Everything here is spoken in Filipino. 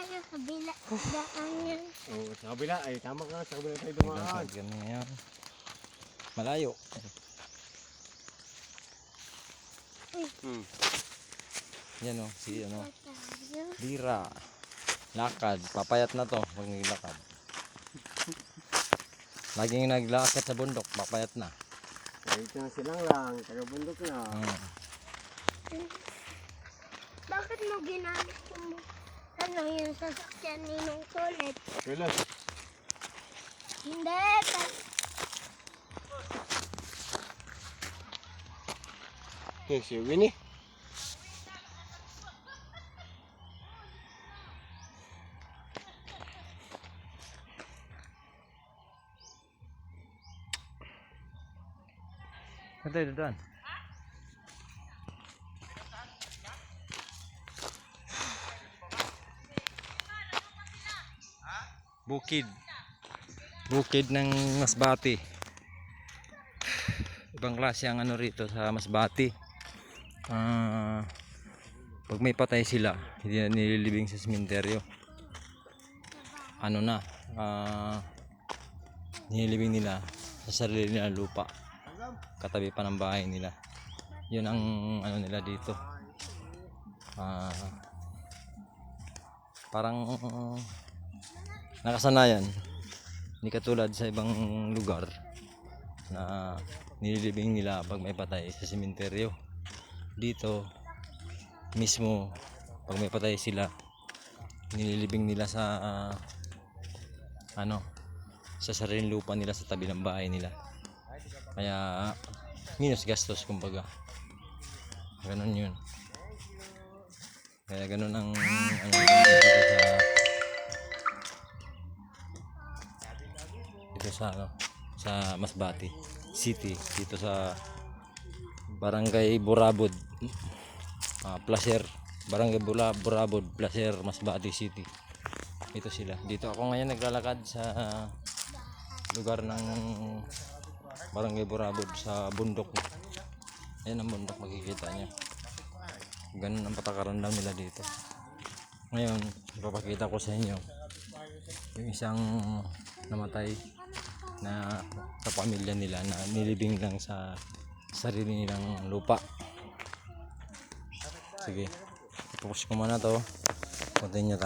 tayo sa bila. Daan yan. Oo, sa kabila. Ay, tama ka. Sa kabila tayo dumaan. Kami ngayon. Malayo. Hmm. Yan o, si ano. Bira. Lakad. Papayat na to pag naglakad. Laging naglakad sa bundok, papayat na. Ay, ito na silang lang. Taga-bundok na. Hmm. Bakit mo ginamit yung ano yung sasakyan ni nung kulit? Kulas. Hindi. pa- Yung si Winnie. Saan tayo Bukid. Bukid ng Masbati. Ibang klase ang ano rito sa Masbati. Ah, pag may patay sila, hindi na nililibing sa sementeryo. Ano na, ah, nililibing nila sa sarili nila lupa katabi pa ng bahay nila yun ang ano nila dito ah parang uh, nakasanayan hindi katulad sa ibang lugar na nililibing nila pag may patay sa sementeryo dito mismo pag may patay sila nililibing nila sa ah, ano sa sariling lupa nila sa tabi ng bahay nila kaya minus gastos kumbaga. Ganon yun. Kaya ganon ang ano dito sa ano sa Masbati City dito sa Barangay Burabod ah, Placer Barangay Bula, Burabod Placer Masbati City ito sila dito ako ngayon naglalakad sa lugar ng Barangay Burabod sa bundok. Ayan ang bundok makikita nyo. Ganun ang patakaran daw nila dito. Ngayon, ipapakita ko sa inyo yung isang namatay na sa pamilya nila na nilibing lang sa sarili nilang lupa. Sige, tapos ko muna to. Continue tayo.